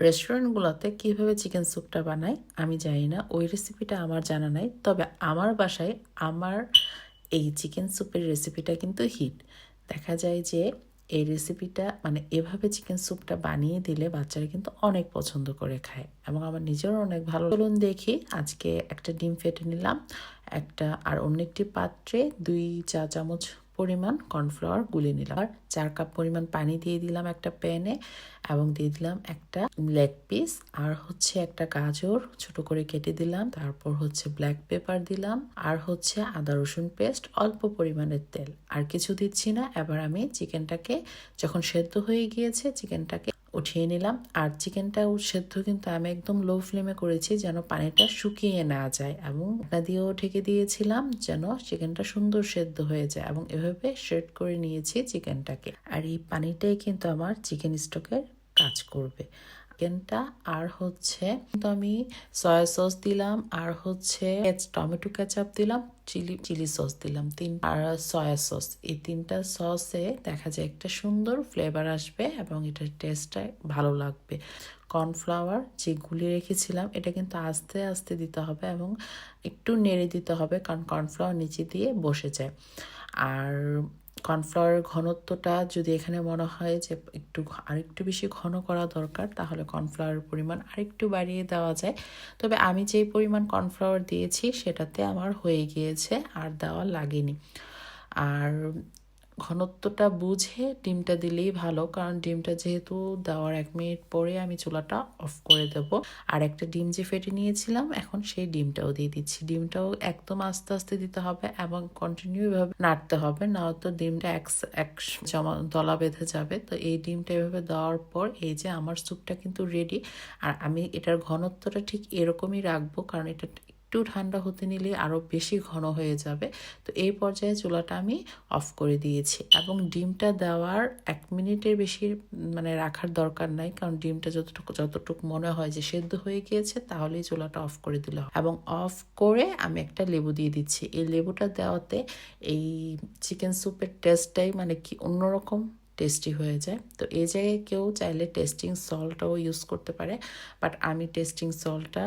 রেস্টুরেন্টগুলোতে কীভাবে চিকেন স্যুপটা বানায় আমি জানি না। ওই রেসিপিটা আমার জানা নাই। তবে আমার বাসায় আমার এই চিকেন স্যুপের রেসিপিটা কিন্তু হিট দেখা যায় যে এই রেসিপিটা মানে এভাবে চিকেন স্যুপটা বানিয়ে দিলে বাচ্চারা কিন্তু অনেক পছন্দ করে খায় এবং আমার নিজেরও অনেক ভালো চলুন দেখি, আজকে একটা ডিম ফেটে নিলাম, একটা আর অন্য একটি পাত্রে দুই চা চামচ পরিমাণ কর্নফ্লাওয়ার গুলে নিলাম। আর চার কাপ পরিমাণ পানি দিয়ে দিলাম একটা প্যানে এবং দিয়ে দিলাম একটা লেগ পিস। আর হচ্ছে একটা গাজর ছোট করে কেটে দিলাম। তারপর হচ্ছে ব্ল্যাক পেপার দিলাম। আর হচ্ছে আদা রসুন পেস্ট অল্প পরিমাণের তেল। আর কিছু দিচ্ছি না। এবার আমি চিকেনটাকে যখন সেদ্ধ হয়ে গিয়েছে চিকেনটাকে উঠিয়ে নিলাম। আর চিকেনটা সেদ্ধ কিন্তু আমি একদম লো ফ্লেমে করেছি যেন পানিটা শুকিয়ে না যায় এবং ঢাকনা দিয়েও ঢেকে দিয়েছিলাম যেন চিকেনটা সুন্দর সেদ্ধ হয়ে যায় এবং এভাবে শেড করে নিয়েছি চিকেনটাকে। আর এই পানিটাই কিন্তু আমার চিকেন স্টকের কাজ করবে। চিকেনটা আর হচ্ছে তো আমি সয়া সস দিলাম, আর হচ্ছে টমেটো কেচাপ দিলাম, চিলি চিলি সস দিলাম, তিন আর সয়া সস। এই তিনটা সসে দেখা যায় একটা সুন্দর ফ্লেভার আসবে এবং এটার টেস্টটা ভালো লাগবে। কর্নফ্লাওয়ার যে গুলি রেখেছিলাম, এটা কিন্তু আস্তে আস্তে দিতে হবে এবং একটু নেড়ে দিতে হবে, কারণ কর্নফ্লাওয়ার নিচে দিয়ে বসে যায়। আর কর্নফ্লাওয়ারের ঘনত্বটা যদি এখানে মনে হয় যে একটু আরেকটু বেশি ঘন করা দরকার, তাহলে কর্নফ্লাওয়ারের পরিমাণ আরেকটু বাড়িয়ে দেওয়া যায়। তবে আমি যেই পরিমাণ কর্নফ্লাওয়ার দিয়েছি, সেটাতে আমার হয়ে গিয়েছে আর দেওয়া লাগেনি। আর ঘনত্বটা বুঝে ডিমটা দিলেই ভালো, কারণ ডিমটা যেহেতু দেওয়ার এক মিনিট পরে আমি চুলাটা অফ করে দেব। আর একটা ডিম যে ফেটে নিয়েছিলাম, এখন সেই ডিমটাও দিয়ে দিচ্ছি। ডিমটাও একদম আস্তে আস্তে দিতে হবে এবং কন্টিনিউ ভাবে নাড়তে হবে, না তো ডিমটা এক এক জমা দলা বেঁধে যাবে। তো এই ডিমটা এভাবে দেওয়ার পর এই যে আমার স্যুপটা কিন্তু রেডি আর আমি এটার ঘনত্বটা ঠিক এরকমই রাখব, কারণ এটা একটু ঠান্ডা হতে নিলে আরও বেশি ঘন হয়ে যাবে। তো এই পর্যায়ে চুলাটা আমি অফ করে দিয়েছি এবং ডিমটা দেওয়ার এক মিনিটের বেশি মানে রাখার দরকার নাই, কারণ ডিমটা যতটুকু যতটুকু মনে হয় যে সেদ্ধ হয়ে গিয়েছে, তাহলেই চুলাটা অফ করে দিলে এবং অফ করে আমি একটা লেবু দিয়ে দিচ্ছি। এই লেবুটা দেওয়াতে এই চিকেন স্যুপের টেস্টটাই মানে কি অন্যরকম টেস্টি হয়ে যায়। তো এই জায়গায় কেউ চাইলে টেস্টিং সল্টও ইউজ করতে পারে বাট আমি টেস্টিং সল্টটা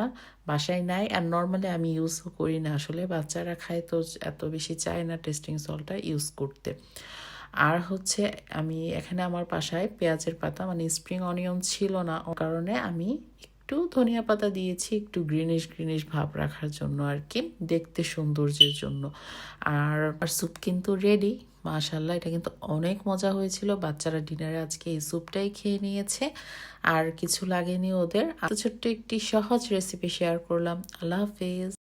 বাসায় নাই আর নর্মালি আমি ইউজও করি না আসলে। বাচ্চারা খায় তো এত বেশি চায় না টেস্টিং সল্টটা ইউজ করতে। আর হচ্ছে আমি এখানে আমার বাসায় পেঁয়াজের পাতা মানে স্প্রিং অনিয়ন ছিল না কারণে আমি একটু ধনিয়া পাতা দিয়েছি, একটু গ্রিনিশ গ্রিনিশ ভাব রাখার জন্য আর কি দেখতে সৌন্দর্যের জন্য। আর স্যুপ কিন্তু রেডি মাশাল্লাহ এটা কিন্তু অনেক মজা হয়েছিল। বাচ্চারা ডিনারে আজকে এই স্যুপটাই খেয়ে নিয়েছে। আর কিছু লাগেনি ওদের। ছোট্ট একটি সহজ রেসিপি শেয়ার করলাম। আল্লাহ হাফেজ।